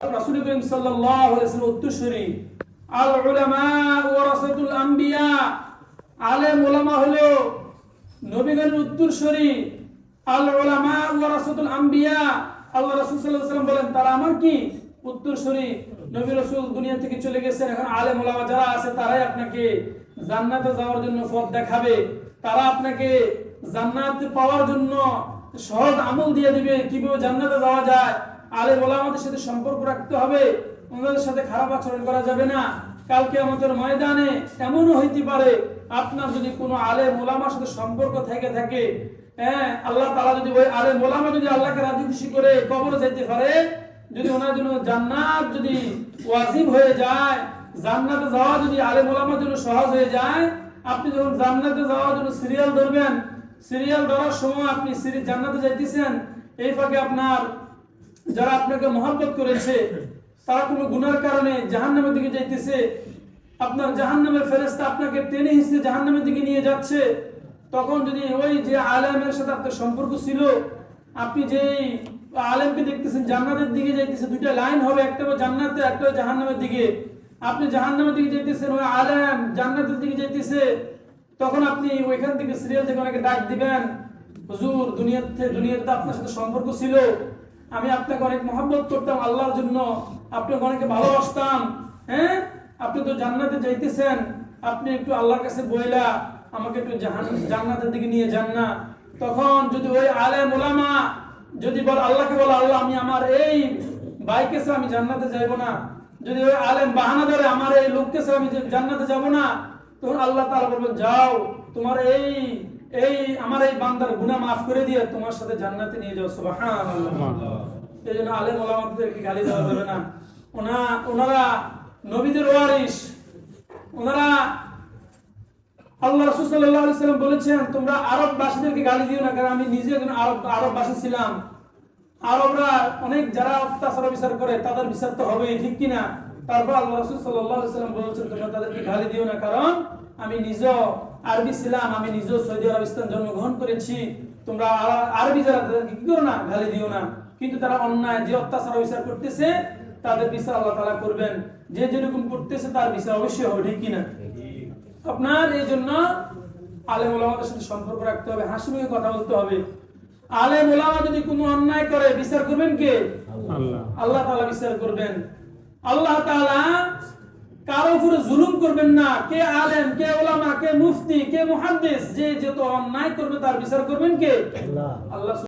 রাসূল করিম সাল্লাল্লাহু আলাইহি ওয়াসাল্লাম উত্তরসূরি আল উলামা ওয়ারাসাতুল আম্বিয়া, আলেম ওলামা হলো নবীগণের উত্তরসূরি আল উলামা ওয়ারাসাতুল আম্বিয়া। আল্লাহ রাসূল সাল্লাল্লাহু আলাইহি বলেন, তারা আমার কি? উত্তরসূরি, নবী রাসূল দুনিয়া থেকে চলে গেছেন, এখন আলেম ওলামা যারা আছে, তারাই আপনাকে জান্নাতে যাওয়ার জন্য পথ দেখাবে। তারা আপনাকে জান্নাত পাওয়ার জন্য সহজ আমল দিয়ে দিবে, কীভাবে জান্নাতে যাওয়া যায়। আলে ওলামাদের সাথে সম্পর্ক রাখতে হবে। ওনাদের সাথে খারাপ আচরণ করা যাবে না। কালকে আমাদের ময়দানে এমনও হইতে পারে, আপনার যদি কোনো আলে মোলামার সাথে সম্পর্ক থেকে থাকে হ্যাঁ আল্লাহ তালা যদি ওই আলে মোলামা যদি আল্লাহকে রাজি খুশি করে কবরে যাইতে পারে, যদি ওনার জন্য জান্নাত যদি ওয়াজিব হয়ে যায়, জান্নাতে যাওয়া যদি আলে মোলামার জন্য সহজ হয়ে যায়, আপনি যখন জান্নাতে যাওয়ার জন্য সিরিয়াল ধরবেন, সিরিয়াল ধরার সময় আপনি জান্নাতে যাইতেছেন, এই ফাঁকে আপনার যারা আপনাকে মহাব্বত করেছে, তারা কোনো গুনার কারণে জাহান্নামের দিকে যাইতেছে। আপনার জাহান্নামের ফেরেস্তা আপনাকে টেনে হিসেবে জাহান্নামের দিকে নিয়ে যাচ্ছে। তখন যদি ওই যে আলেমের সাথে আপনার সম্পর্ক ছিল, আপনি যে আলেমকে দেখতেছেন, জান্নাতের দিকে যাইতেছে, দুইটা লাইন হবে, একটা জান্নাতে, একটা হবে জাহান্নামের দিকে। আপনি জাহান্নামের দিকে যাইতেছেন, ওই আলেম জান্নাতের দিকে যাইতেছে। তখন আপনি ওইখান থেকে সিরিয়াল থেকে অনেকে ডাক দিবেন, হুজুর, দুনিয়াতে দুনিয়াতে আপনার সাথে সম্পর্ক ছিল। আমি আপনাকে অনেক মহাব্বত করতাম, আল্লাহর জন্য। আপনাকে অনেকে ভালোবাসতাম হ্যাঁ? আপনি তো জান্নাতে যাইতেছেন, আপনি একটু আল্লাহর কাছে বইলা আমাকে একটু জান্নাতের দিকে নিয়ে যান না। তখন যদি ওই আলেম ওলামা যদি বল, আল্লাহকে বলে, আল্লাহ, আমি আমার এই বাইকে আমি জান্নাতে যাইব না। যদি ওই আলেম বাহানা ধরে, আমার এই লোককে ছাড়া আমি জান্নাতে যাব না, তখন আল্লাহ তাআলা বলবেন, যাও, তোমার এই এই আমার এই বান্দার গুনাহ মাফ করে দিয়ে তোমার সাথে জান্নাতে নিয়ে যাও সুবহানাল্লাহ। এই জন্য আলেম ওলামাদেরকে গালি দেওয়া যাবে না। ওনা ওনারা নবীদের ওয়ারিস ওনারা আল্লাহ রাসূল সাল্লাল্লাহু আলাইহি সাল্লাম বলেছেন তোমরা আরব বাসীদেরকে গালি দিও না কারণ আমি নিজে একজন আরব আরব বাসী ছিলাম। আরবরা অনেক যারা অত্যাচার বিচার করে তাদের বিচার তো হবেই ঠিক কিনা? তারপর আল্লাহ রাসূল সাল্লাম বলেছেন তোমরা তাদেরকে গালি দিও না কারণ আমি নিজেও আরবি ছিলাম আমি নিজেও সৌদি আরবিস্তান জন্মগ্রহণ করেছি। তোমরা আরবি যারা তাদেরকে কি করো না গালি দিও না। কিন্তু তারা অন্যায় যে অত্যাচার বিচার করতেছে তাদের বিচার আল্লাহ তাআলা করবেন। যে যেরকম করতেছে তার বিচার অবশ্যই হবে ঠিক কিনা? আপনার এই জন্য আলেম ওলামাদের সাথে সম্পর্ক রাখতে হবে হাসি মুখে কথা বলতে হবে। আলেম ওলামা যদি কোনো অন্যায় করে বিচার করবেন কে? আল্লাহ। আল্লাহ তাআলা বিচার করবেন। আল্লাহ তাআলা কারও উপরে জুলুম করবেন না। কে আলেম কে ওলামা কে মুফতি কে মুহাদ্দিস যে যত অন্যায় করবে তার বিচার করবেন কে? আল্লাহ